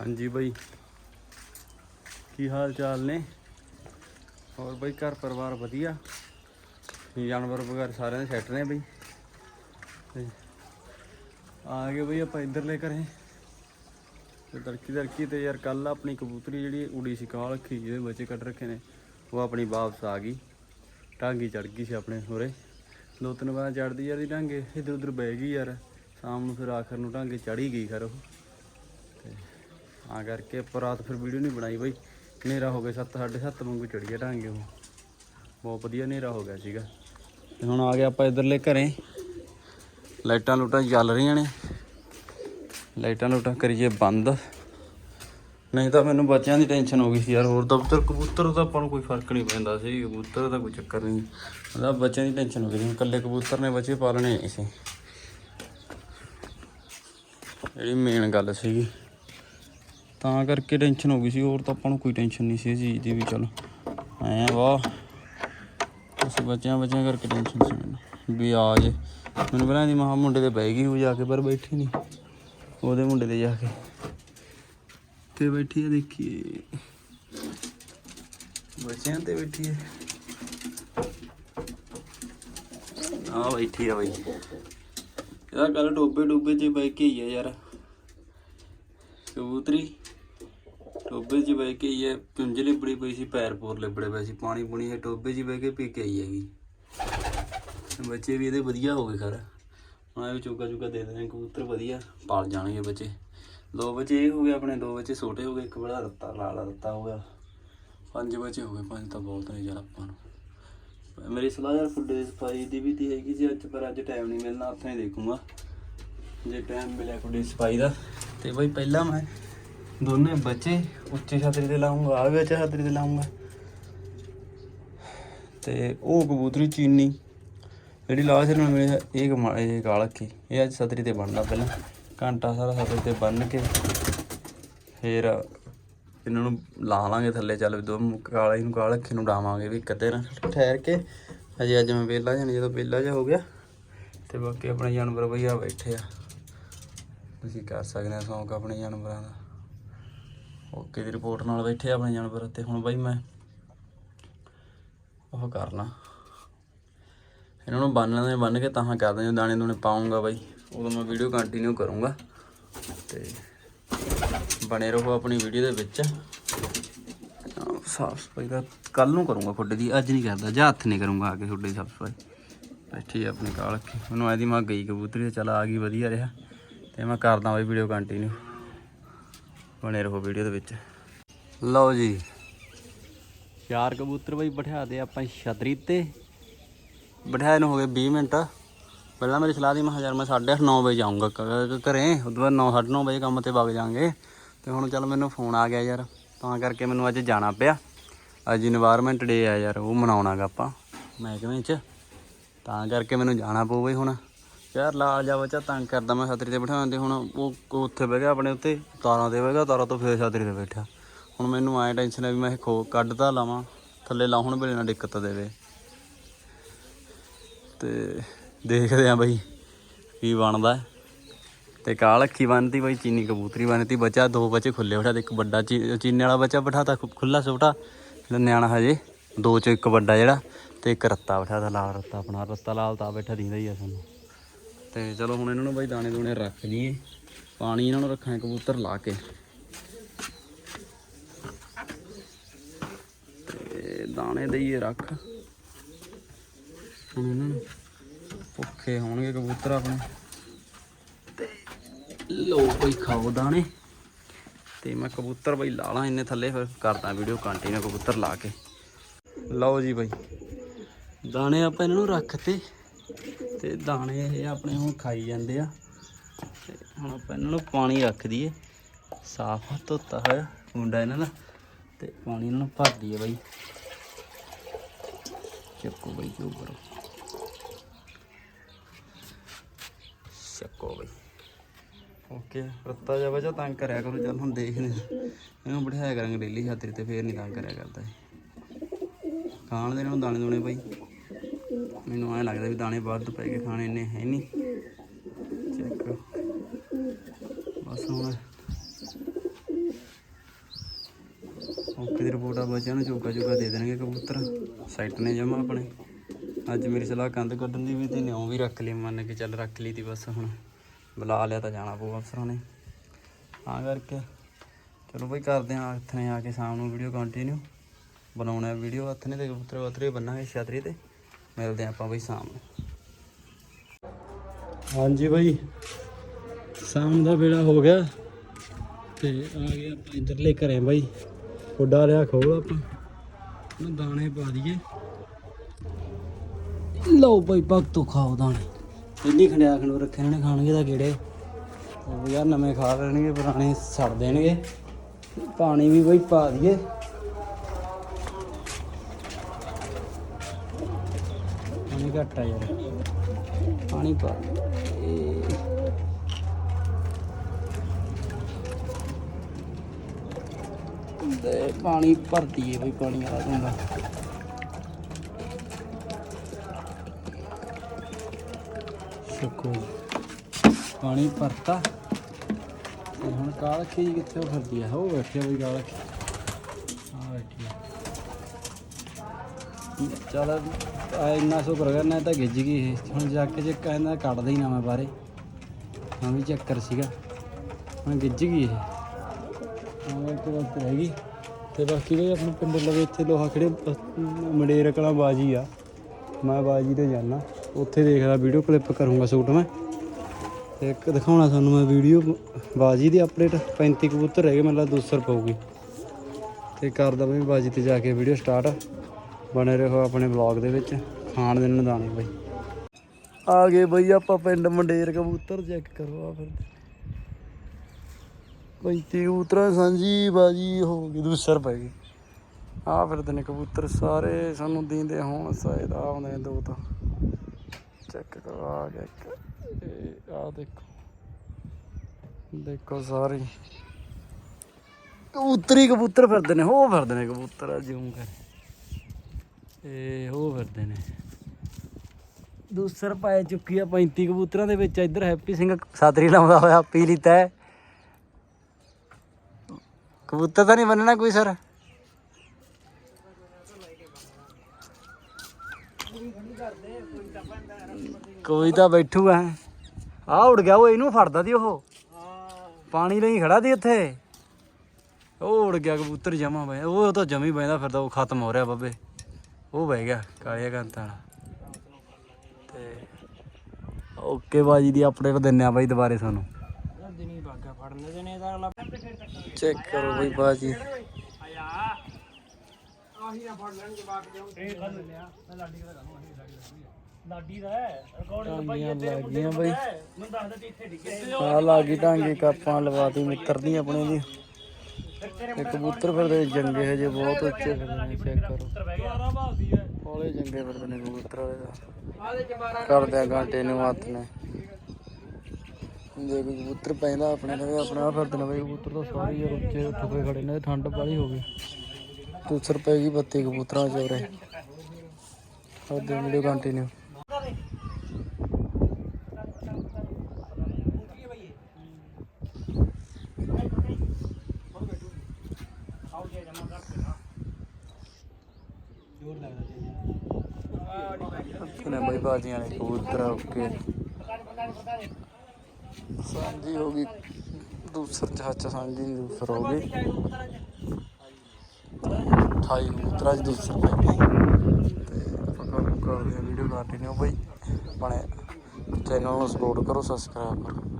ਹਾਂਜੀ ਬਾਈ। ਕੀ ਹਾਲ ਚਾਲ ਨੇ? ਹੋਰ ਬਾਈ, ਘਰ ਪਰਿਵਾਰ ਵਧੀਆ? ਜਾਨਵਰ ਵਗੈਰਾ ਸਾਰਿਆਂ ਦੇ ਸੈੱਟ ਨੇ ਬਾਈ। ਤੇ ਆ ਗਏ ਬਈ ਆਪਾਂ ਇੱਧਰਲੇ ਘਰੇ। ਤੇ ਦਰਕੀ ਦਰਕੀ ਤੇ ਯਾਰ ਕੱਲ ਆਪਣੀ ਕਬੂਤਰੀ ਜਿਹੜੀ ਉੜੀ ਸੀ, ਕਾਲ ਰੱਖੀ ਜਿਹਦੇ ਬੱਚੇ ਕੱਢ ਰੱਖੇ ਨੇ। ਉਹ ਆਪਣੀ ਵਾਪਸ ਆ ਗਈ। ਟਾਂਗੀ ਚੜ ਗਈ ਸੀ ਆਪਣੇ ਹੋਰੇ ਦੋ ਤਿੰਨ ਵਾਰ ਚੜਦੀ ਯਾਰ ਦੀ ਟਾਂਗੇ ਇੱਧਰ ਉੱਧਰ ਬਹਿ ਗਈ ਯਾਰ। ਸ਼ਾਮ ਨੂੰ ਫਿਰ ਆਖਰ ਨੂੰ ਟਾਂਗੇ ਚੜੀ ਗਈ ਖਰ ਉਹ। ਆ ਕਰਕੇ ਆਪਾਂ ਰਾਤ ਫਿਰ ਵੀਡੀਓ ਨਹੀਂ ਬਣਾਈ ਬਈ। ਹਨੇਰਾ ਹੋ ਗਿਆ 7 7:30 ਵਾਂਗੂ ਚੜ ਗਿਆ ਟਾਂਗੇ ਉਹ। ਬਹੁਤ ਵਧੀਆ ਹਨੇਰਾ ਹੋ ਗਿਆ ਸੀਗਾ। ਤੇ ਹੁਣ ਆ ਗਿਆ ਆਪਾਂ ਇਧਰਲੇ ਘਰੇ। ਲਾਈਟਾਂ ਲੂਟਾਂ ਚੱਲ ਰਹੀਆਂ ਨੇ। ਲਾਈਟਾਂ ਲੂਟਾਂ ਕਰੀਏ ਬੰਦ। ਨਹੀਂ ਤਾਂ ਮੈਨੂੰ ਬੱਚਿਆਂ ਦੀ ਟੈਨਸ਼ਨ ਹੋ ਗਈ ਸੀ ਯਾਰ। ਹੋਰ ਦਫ਼ਤਰ ਕਬੂਤਰ ਦਾ ਆਪਾਂ ਨੂੰ ਕੋਈ ਫ਼ਰਕ ਨਹੀਂ ਪੈਂਦਾ ਸੀ। ਕਬੂਤਰ ਦਾ ਕੋਈ ਚੱਕਰ ਨਹੀਂ। ਉਹਦਾ ਬੱਚਿਆਂ ਦੀ ਟੈਨਸ਼ਨ ਹੋ ਗਈ ਸੀ। ਇਕੱਲੇ ਕਬੂਤਰ ਨੇ ਬੱਚੇ ਪਾਲਣੇ ਨਹੀਂ ਸੀ। ਜਿਹੜੀ ਮੇਨ ਗੱਲ ਸੀਗੀ। ਤਾਂ ਕਰਕੇ ਟੈਨਸ਼ਨ ਹੋ ਗਈ ਸੀ, ਹੋਰ ਤਾਂ ਆਪਾਂ ਨੂੰ ਕੋਈ ਟੈਨਸ਼ਨ ਨਹੀਂ ਸੀ ਇਸ ਚੀਜ਼ ਦੀ ਵੀ ਚਲ। ਆਏ ਵਾਹ। ਉਸ ਬੱਚਿਆਂ ਬੱਚਿਆਂ ਕਰਕੇ ਟੈਨਸ਼ਨ ਸੀ ਮੈਨੂੰ, ਵੀ ਆ ਜੇ। ਮੈਨੂੰ ਪਹਿਲਾਂ ਦੀ ਮਹਾ ਮੁੰਡੇ ਤੇ ਬਹਿ ਗਈ ਉਹ ਜਾ ਕੇ, ਪਰ ਬੈਠੀ ਨਹੀਂ ਉਹਦੇ ਮੁੰਡੇ ਤੇ ਜਾ ਕੇ। ਤੇ ਬੈਠੀ ਆ, ਦੇਖੀਏ। ਬੱਚਿਆਂ ਤੇ ਬੈਠੀ ਹੈ ਆ ਬੈਠੀ ਆ ਬਈ। ਯਾਰ ਕੱਲ ਡੋਬੇ ਡੋਬੇ 'ਚ ਬਹਿ ਕੇ ਹੀ ਆ ਯਾਰ। ਕਬੂਤਰੀ। ਟੋਬੇ 'ਚ ਬਹਿ ਕੇ ਹੀ ਹੈ, ਪਿੰਜ ਲਿਬੜੀ ਪਈ ਸੀ, ਪੈਰ ਪੂਰ ਲਿਬੜੇ ਪਏ ਸੀ, ਪਾਣੀ ਪੁਣੀ ਹੈ ਟੋਬੇ 'ਚ ਬਹਿ ਕੇ ਪੀ ਕੇ ਆਈ ਹੈਗੀ। ਬੱਚੇ ਵੀ ਇਹਦੇ ਵਧੀਆ ਹੋ ਗਏ ਖਰ। ਹੁਣ ਇਹ ਵੀ ਚੋਗਾ ਚੋਗਾ ਦੇ ਦੇਣੇ, ਕਬੂਤਰ ਵਧੀਆ, ਪਾਲ ਜਾਣਗੇ ਬੱਚੇ। ਦੋ ਬੱਚੇ ਇਹ ਹੋ ਗਏ ਆਪਣੇ, ਦੋ ਬੱਚੇ ਛੋਟੇ ਹੋ ਗਏ, ਇੱਕ ਬੜਾ ਰੱਤਾ, ਲਾਲ ਰੱਤਾ ਹੋ ਗਿਆ। ਪੰਜ ਬੱਚੇ ਹੋ ਗਏ, ਪੰਜ ਤਾਂ ਬਹੁਤ ਨੇ ਯਾਰ ਆਪਾਂ ਨੂੰ। ਮੇਰੀ ਸਲਾਹ ਯਾਰ ਫੁੱਡੇ ਦੀ ਸਫ਼ਾਈ ਦੀ ਵੀ ਤੀ ਹੈਗੀ ਜੀ ਅੱਜ, ਪਰ ਅੱਜ ਟਾਈਮ ਨਹੀਂ ਮਿਲਣਾ, ਉੱਥੇ ਹੀ ਦੇਖੂੰਗਾ। ਜੇ ਟਾਈਮ ਮਿਲਿਆ ਫੁੱਡੇ ਦੀ ਸਫ਼ਾਈ ਦਾ। ਤੇ ਬਈ ਪਹਿਲਾਂ ਮੈਂ ਦੋਨੇ ਬੱਚੇ ਉੱਚੀ ਛਤਰੀ ਤੇ ਲਾਉਂਗਾ ਆ ਵਿੱਚ ਛਤਰੀ ਤੇ ਲਾਉਂਗਾ। ਤੇ ਉਹ ਕਬੂਤਰੀ ਚੀਨੀ, ਜਿਹੜੀ ਲਾਸ਼ ਨਾਲ ਮੇਰੇ ਇਹ ਕਮਾ- ਇਹ ਗਾਲ ਰੱਖੀ ਇਹ ਅੱਜ ਛਤਰੀ ਤੇ ਬਣਨਾ ਪਹਿਲਾਂ। ਘੰਟਾ ਸਾਰਾ ਛਤਰੀ ਤੇ ਬੰਨ ਕੇ ਫਿਰ ਇਹਨਾਂ ਨੂੰ ਲਾ ਲਾਂਗੇ ਥੱਲੇ, ਚੱਲ ਦੋ ਕਾਲੇ ਨੂੰ ਕਾਲ ਰੱਖੇ ਨੂੰ ਡਾਵਾਂਗੇ ਵੀ ਕਦੇ ਨਾ ਠਹਿਰ ਕੇ। ਅਜੇ ਅੱਜ ਮੈਂ ਵੇਲਾ ਜਾਣੀ ਜਦੋਂ ਵੇਲਾ ਜਾ ਹੋ ਗਿਆ, ਤੇ ਬਾਕੀ ਆਪਣੇ ਜਾਨਵਰ ਭਈਆ ਬੈਠੇ ਆ। ਤੁਸੀਂ ਕਰ ਸਕਦੇ ਆ ਸ਼ੌਂਕ ਆਪਣੇ ਜਾਨਵਰਾਂ ਦਾ। ਓਕੇ ਦੀ ਰਿਪੋਰਟ ਨਾਲ ਬੈਠੇ ਆਪਣੇ ਜਾਨਵਰ ਤੇ ਹੁਣ ਬਾਈ ਮੈਂ ਉਹ ਕਰਨਾ। ਇਹਨਾਂ ਨੂੰ ਬੰਨ ਲੈਂਦੇ ਬੰਨ ਕੇ ਤਾਂ ਕਰਦੇ ਜਦੋਂ ਦਾਣੇ ਦੂਣੇ ਪਾਉਂਗਾ ਬਾਈ। ਉਦੋਂ ਮੈਂ ਵੀਡੀਓ ਕੰਟੀਨਿਊ ਕਰੂੰਗਾ। ਤੇ ਬਣੇ ਰਹੋ ਆਪਣੀ ਵੀਡੀਓ ਦੇ ਵਿੱਚ। ਸਾਫ਼ ਸਫ਼ਾਈ ਦਾ ਕੱਲ ਨੂੰ ਕਰੂੰਗਾ ਤੁਹਾਡੇ ਦੀ, ਅੱਜ ਨਹੀਂ ਕਰਦਾ, ਜਾਂ ਹੱਥ ਨਹੀਂ ਕਰੂੰਗਾ ਆ ਕੇ ਤੁਹਾਡੇ ਦੀ ਸਾਫ਼ ਸਫ਼ਾਈ। ਬੈਠੀ ਆ ਆਪਣੀ ਕਾਲ ਰੱਖੀ। ਮੈਨੂੰ ਐਦੀ ਮੈਂ ਗਈ ਕਬੂਤਰੀ ਤੇ ਚਲ ਆ ਗਈ, ਵਧੀਆ ਰਿਹਾ। ਤੇ ਮੈਂ ਕਰਦਾ ਬਾਈ ਵੀਡੀਓ ਕੰਟੀਨਿਊ ਬਣੇ ਰਹੋ ਵੀਡੀਓ ਦੇ ਵਿੱਚ। ਲਓ ਜੀ। ਚਾਰ ਕਬੂਤਰ ਬਾਈ ਬਿਠਾ ਦੇ ਆਪਾਂ ਛਤਰੀ ਤੇ। ਬਿਠਾਏ ਨੂੰ ਹੋ ਗਏ 20 ਮਿੰਟ। ਪਹਿਲਾਂ ਮੇਰੀ ਸਲਾਹ ਦੀ ਮੈਂ ਕਿਹਾ ਯਾਰ ਮੈਂ 8:30 9 ਵਜੇ ਜਾਊਂਗਾ ਘਰੇ। ਉਦੋਂ ਬਾਅਦ 9 9:30 ਵਜੇ ਕੰਮ ਤੇ ਵਗ ਜਾਾਂਗੇ। ਤੇ ਹੁਣ ਚੱਲ ਮੈਨੂੰ ਫੋਨ ਆ ਗਿਆ ਯਾਰ। ਤਾਂ ਕਰਕੇ ਮੈਨੂੰ ਅੱਜ ਜਾਣਾ ਪਿਆ। ਅੱਜ ਇਨਵਾਇਰਨਮੈਂਟ ਡੇ ਆ ਯਾਰ ਉਹ ਮਨਾਉਣਾਗਾ ਆਪਾਂ। ਮਹਿਕਮੇ 'ਚ। ਤਾਂ ਕਰਕੇ ਮੈਨੂੰ ਜਾਣਾ ਪਊ ਬਈ ਹੁਣ। ਯਾਰ ਲਾਲ ਜਾ ਬੱਚਾ, ਤੰਗ ਕਰਦਾ ਮੈਂ ਛਤਰੀ ਤੇ ਬਿਠਾਉਣ ਤੇ। ਹੁਣ ਉਹ ਉੱਥੇ ਬਹਿ ਗਿਆ ਆਪਣੇ ਉੱਤੇ, ਤਾਰਾਂ ਤੇ ਬਹਿ ਗਿਆ, ਤਾਰਾਂ ਤੋਂ ਫੇਰ ਛਤਰੀ ਤੇ ਬੈਠਾ। ਹੁਣ ਮੈਨੂੰ ਐ ਟੈਨਸ਼ਨ ਹੈ ਵੀ ਮੈਂ ਖੋ ਕੱਢ ਤਾਂ ਲਾਵਾਂ, ਥੱਲੇ ਲਾਉਣ ਵੇਲੇ ਨਾ ਦਿੱਕਤ ਦੇਵੇ। ਤੇ ਦੇਖਦੇ ਆ ਬਈ ਕੀ ਬਣਦਾ। ਹੈ। ਤੇ ਕਾਲ ਅੱਖੀ ਬੰਨਤੀ ਬਈ, ਚੀਨੀ ਕਬੂਤਰੀ ਬੰਨਤੀ। ਬੱਚਾ ਦੋ ਬੱਚੇ ਖੁੱਲੇ ਬਿਠਾ ਤੇ ਇੱਕ ਵੱਡਾ ਚੀ- ਚੀਨੇ ਵਾਲਾ ਬੱਚਾ ਬਿਠਾਤਾ ਖੁੱਲਾ ਛੋਟਾ ਜਿਹੜਾ ਨਿਆਣਾ ਹਜੇ, ਦੋ ਚ ਇੱਕ ਵੱਡਾ ਜਿਹੜਾ, ਤੇ ਇੱਕ ਰੱਤਾ ਬਿਠਾਤਾ ਲਾਲ ਰੱਤਾ ਆਪਣਾ। ਰਸਤਾ ਲਾਲ ਤਾਂ ਬੈਠਾ ਦਿੰਦਾ ਹੀ ਆ ਸਾਨੂੰ। ਤੇ ਚਲੋ ਹੁਣ ਇਹਨਾਂ ਨੂੰ ਬਈ ਦਾਣੇ ਦੂਣੇ ਰੱਖ ਲਈਏ ਪਾਣੀ ਇਹਨਾਂ ਨੂੰ ਰੱਖਾਂ, ਕਬੂਤਰ ਲਾ ਕੇ। ਤੇ ਦਾਣੇ ਦਈਏ ਰੱਖ। ਹੁਣ ਇਹਨਾਂ ਨੂੰ ਭੁੱਖੇ ਹੋਣਗੇ ਕਬੂਤਰ ਆਪਣੇ। ਤੇ ਲੋ ਬਈ ਖਾਓ ਦਾਣੇ। ਤੇ ਮੈਂ ਕਬੂਤਰ ਬਈ ਲਾ ਲਾਂ, ਇੰਨੇ ਥੱਲੇ ਫਿਰ ਕਰਦਾ ਵੀਡੀਓ ਕੰਟੀਨਿਊ ਕਬੂਤਰ ਲਾ ਕੇ। ਲਓ ਜੀ ਬਈ, ਦਾਣੇ ਆਪਾਂ ਇਹਨਾਂ ਨੂੰ ਰੱਖਤੇ। ਤੇ ਦਾਣੇ ਇਹ ਆਪਣੇ ਹੁਣ ਖਾਈ ਜਾਂਦੇ ਆ। ਤੇ ਹੁਣ ਆਪਾਂ ਇਹਨਾਂ ਨੂੰ ਪਾਣੀ ਰੱਖ ਦਈਏ। ਸਾਫ਼ ਧੋਤਾ ਹੋਇਆ ਮੁੰਡਾ ਇਹਨਾਂ ਦਾ। ਤੇ ਪਾਣੀ ਇਹਨਾਂ ਨੂੰ ਭਰ ਦਈਏ ਬਾਈ। ਚੱਕੋ ਬਾਈ ਜੋ ਕਰੋ। ਚੱਕੋ ਬਾਈ। ਓਕੇ, ਰੱਤਾ ਜਾ ਵਜਾ ਤੰਗ ਕਰਿਆ ਕਰੋ। ਚੱਲ ਹੁਣ ਦੇਖਦੇ ਹਾਂ। ਇਹਨੂੰ ਬਿਠਾਇਆ ਕਰਾਂਗੇ ਡੇਲੀ ਛਾਤਰੀ ਤੇ, ਫੇਰ ਨਹੀਂ ਤੰਗ ਕਰਿਆ ਕਰਦਾ ਖਾਣ ਦੇ ਨੂੰ ਦਾਣੇ ਦੂਣੇ ਬਾਈ। ਮੈਨੂੰ ਐਂ ਲੱਗਦਾ ਵੀ ਦਾਣੇ ਵੱਧ ਪੈ ਗਏ, ਖਾਣੇ ਇੰਨੇ ਹੈ ਨਹੀਂ ਚੈੱਕ ਬਸ ਹੁਣ ਓਕੇ ਰਿਪੋਰਟ ਆ, ਬੱਚਿਆਂ ਨੂੰ ਚੋਗਾ ਚੋਗਾ ਦੇ ਦੇਣਗੇ ਕਬੂਤਰ। ਸਾਈਟ ਨੇ ਜਮਾ ਆਪਣੇ। ਅੱਜ ਮੇਰੀ ਸਲਾਹ ਕੰਧ ਕੱਢਣ ਦੀ ਵੀ ਤੇ ਨਿਉ ਵੀ ਰੱਖ ਲਈ, ਮੰਨ ਕੇ ਚੱਲ ਰੱਖ ਲਈ ਤੀ ਬਸ ਹੁਣ। ਬੁਲਾ ਲਿਆ ਤਾਂ ਜਾਣਾ ਪਊ ਅਫਸਰਾਂ ਨੇ। ਹਾਂ ਕਰਕੇ ਚਲੋ ਬਈ ਕਰਦੇ ਹਾਂ ਹੱਥ ਨੇ ਆ ਕੇ ਸ਼ਾਮ ਨੂੰ ਵੀਡੀਓ ਕੰਟੀਨਿਊ ਬਣਾਉਣਾ ਵੀਡੀਓ ਹੱਥ ਨੇ ਤੇ ਕਬੂਤਰ ਵਤਰੇ ਬੰਨਾਂਗੇ, ਛਤਰੀ ਤੇ। ਮਿਲਦੇ ਹਾਂ ਆਪਾਂ ਬਈ ਸ਼ਾਮ ਨੂੰ। ਹਾਂਜੀ ਬਈ, ਸ਼ਾਮ ਦਾ ਵੇਲਾ ਹੋ ਗਿਆ ਤੇ ਆ ਗਏ ਆਪਾਂ ਇਧਰਲੇ ਘਰੇ ਬਾਈ। ਉੱਡਾ ਲਿਆ ਖੋਲ ਆਪਾਂ। ਉਹਨੂੰ ਦਾਣੇ ਪਾ ਦਈਏ। ਲਓ ਬਈ ਭਗਤੋ ਖਾਓ ਦਾਣੇ। ਇੰਨੀ ਖੰਡਿਆ ਖੰਡੋ ਰੱਖੇ ਇਹਨਾਂ ਨੇ ਖਾਣਗੇ ਤਾਂ ਕਿਹੜੇ? ਉਹ ਯਾਰ ਨਵੇਂ ਖਾ ਲੈਣਗੇ, ਪੁਰਾਣੇ ਸੜ ਦੇਣਗੇ। ਪਾਣੀ ਵੀ ਬਈ ਪਾ ਦਈਏ ਪਾਣੀ ਘੱਟ ਆ ਯਾਰ। ਪਾਣੀ ਪਾ। ਤੇ ਪਾਣੀ ਭਰ ਦਈਏ ਬਈ, ਪਾਣੀ ਵਾਲਾ ਜਾਂਦਾ ਸ਼ੁਕਰ ਪਾਣੀ ਭਰਤਾ। ਹੁਣ ਕਾਲ ਕੀ ਕਿੱਥੇ ਉਹ ਫਿਰਦੀ ਆ? ਉਹ ਬੈਠਿਆ ਆ ਬਈ ਕਾਲ ਆ ਬੈਠੀ ਆ ਚੱਲ ਆ ਇੰਨਾ ਸ਼ੁਕਰ ਕਰਨਾ ਤਾਂ ਗਿੱਜ ਗਈ ਇਹ ਹੁਣ ਜਾ ਕੇ ਜੇ ਕਹਿੰਦਾ ਕੱਢਦਾ ਹੀ ਨਾ ਮੈਂ ਬਾਹਰੇ। ਹਾਂ ਵੀ ਚੱਕਰ ਸੀਗਾ। ਹੁਣ ਗਿੱਜ ਗਈ ਇਹ ਹਾਂ, ਇੱਕ ਵਕਤ ਰਹਿ ਗਈ। ਤੇ ਬਾਕੀ ਵੀ ਆਪਣੇ ਪਿੰਡ ਲਵੇ ਇੱਥੇ ਲੋਹਾ ਖੜੇ ਮੰਡੇਰ ਕਲਾਂ ਬਾਜੀ ਆ। ਮੈਂ ਬਾਜੀ ਤੇ ਜਾਣਾ ਉੱਥੇ ਦੇਖਦਾ ਵੀਡੀਓ ਕਲਿੱਪ ਕਰੂੰਗਾ ਸ਼ੂਟ ਮੈਂ। ਤੇ ਇੱਕ ਦਿਖਾਉਣਾ ਤੁਹਾਨੂੰ ਮੈਂ ਵੀਡੀਓ। ਬਾਜੀ ਦੀ ਅਪਡੇਟ 35 ਕਬੂਤਰ ਰਹਿ ਗਏ ਮਤਲਬ 200 ਪਊਗੀ ਤੇ ਕਰਦਾ ਮੈਂ ਬਾਜੀ ਤੇ ਜਾ ਕੇ ਵੀਡੀਓ ਸਟਾਰਟ ਬਣੇ ਰਹੋ ਆਪਣੇ ਵਲੌਗ ਦੇ ਵਿੱਚ, ਖਾਣ ਦੇ ਨੂੰ ਦਾਣੇ ਬਾਈ। ਆ ਗਏ ਬਈ ਆਪਾਂ ਪਿੰਡ ਮੰਡੇਰ ਕਬੂਤਰ ਚੈੱਕ ਕਰੋ ਆ ਫਿਰ। 35 ਕਬੂਤਰਾਂ ਸਾਂਝੀ ਬਾਜੀ ਹੋ ਗਈ, ਦੂਸਰ ਪੈ ਗਈ ਆ ਫਿਰਦੇ ਨੇ ਕਬੂਤਰ ਸਾਰੇ ਸਾਨੂੰ ਦੀਂਦੇ ਹੋਣ, ਸ਼ਾਇਦ ਆ ਆਉਂਦੇ ਦੋ ਤਾਂ। ਚੈੱਕ ਕਰੋ, ਆ ਗਿਆ ਇੱਕ। ਆ ਦੇਖੋ। ਦੇਖੋ ਸਾਰੇ। ਕਬੂਤਰੀ ਕਬੂਤਰ ਫਿਰਦੇ ਨੇ ਹੋ ਫਿਰਦੇ ਨੇ ਕਬੂਤਰ ਆ ਜਿਉਂ ਕਰ। ਇਹ ਹੋ ਫਿਰਦੇ ਨੇ। ਦੂਸਰ ਪਾਏ ਚੁੱਕੀ ਆ 35 ਕਬੂਤਰਾਂ ਦੇ ਵਿੱਚ। ਇੱਧਰ ਹੈਪੀ ਸਿੰਘ ਸਾਤਰੀ ਲਾਉਂਦਾ ਹੋਇਆ, ਪੀ ਲਿੱਤਾ ਹੈ। ਕਬੂਤਰ ਤਾਂ ਨਹੀਂ ਬੰਨਣਾ ਕੋਈ ਸਰ। ਕੋਈ ਤਾਂ ਬੈਠੂ ਬੈਠੂਗਾ। ਆ ਉੜ ਗਿਆ ਉਹ, ਇਹਨੂੰ ਫੜਦਾ ਦੀ ਉਹ। ਪਾਣੀ ਲਈ ਖੜਾ ਦੀ ਇੱਥੇ ਉਹ ਉੜ ਗਿਆ ਕਬੂਤਰ ਜਮਾ ਬੈ ਉਹ ਤਾਂ ਜਮੀ ਬੈਂਦਾ ਫਿਰਦਾ, ਉਹ ਖਤਮ ਹੋ ਰਿਹਾ ਬਾਬੇ। ਉਹ ਬਹਿ ਗਿਆ ਕਾਲਿਆ ਕੰਤਾ ਵਾਲਾ। ਤੇ ਓਕੇ ਬਾਜੀ ਦੀ ਅਪਡੇਟ ਦਿੰਨੇ ਆ ਬਾਈ ਦੁਬਾਰੇ ਤੁਹਾਨੂੰ ਦਾ ਚੈੱਕ ਕਰੋ ਬਈ ਬਾਜੀ। ਆਹੀ ਨਾ ਫੜ ਲੈਣ ਜਵਾਕ ਜਿਉਂ ਇਹ ਖਾ ਲਿਆ ਮੈਂ ਲਾਡੀ ਦਾ ਕਰਾਂ ਲਾਡੀ ਦਾ ਹੈ ਰਿਕਾਰਡ ਟਾਂਗੀਆਂ ਲੱਗ ਗਈਆਂ ਬਈ। ਮੈਨੂੰ ਦੱਸ ਦੇ ਇੱਥੇ ਡਿੱਗੇ ਆ ਲੱਗੀ ਟਾਂਗੀ ਕਾਪਾਂ ਲਵਾਤੀ ਮਿੱਤਰ ਦੀ ਆਪਣੇ ਦੀ। ਇਹ ਕਬੂਤਰ ਫਿਰਦੇ ਜੰਗੇ ਹਜੇ ਬਹੁਤ ਉੱਚੇ ਫਿਰਦੇ ਨੇ ਚੈੱਕ ਕਰੋ। ਹੌਲੇ ਜੰਗੇ ਫਿਰਦੇ ਨੇ ਕਬੂਤਰ ਵਾਲੇ ਦਾ ਆਦੇ ਚ 12 ਕਰਦੇ ਆ ਘੰਟੇ ਨੂੰ ਹੱਥ ਨੇ। ਜੇ ਕੋਈ ਕਬੂਤਰ ਪੈਂਦਾ ਆਪਣੇ ਨਾਲ ਆਪਣਾ ਫਿਰਦੇ ਨੇ ਬਈ ਕਬੂਤਰ ਤਾਂ ਸਾਰੇ ਯਾਰ ਉੱਚੇ ਉੱਠ ਕੇ ਖੜੇ ਨੇ ਠੰਡ ਬਾਲੀ ਹੋ ਗਈ। ਦੂਸਰ ਪੈ ਗਈ ਬੱਤੀ ਕਬੂਤਰਾਂ ਚੋਰੇ ਉਹਦੇ ਵੀਡੀਓ ਕੰਟੀਨਿਊ ਨੇ ਬਈ ਬਾਜੀਆਂ ਨੇ ਕਬੂਤਰ ਓਕੇ। ਸਾਂਝੀ ਹੋ ਗਈ। ਦੂਸਰ ਚਾਚਾ ਸਾਂਝੀ ਦੂਸਰ ਹੋ ਗਈ। 28 ਕਬੂਤਰਾਂ ਚ ਦੂਸਰ ਪੈ ਗਈ ਤੇ ਆਪਾਂ ਕਰਦੇ ਵੀਡੀਓ ਕੰਟੀਨਿਊ ਬਈ। ਆਪਣੇ ਚੈਨਲ ਨੂੰ ਸਪੋਰਟ ਕਰੋ ਸਬਸਕ੍ਰਾਈਬ ਕਰੋ।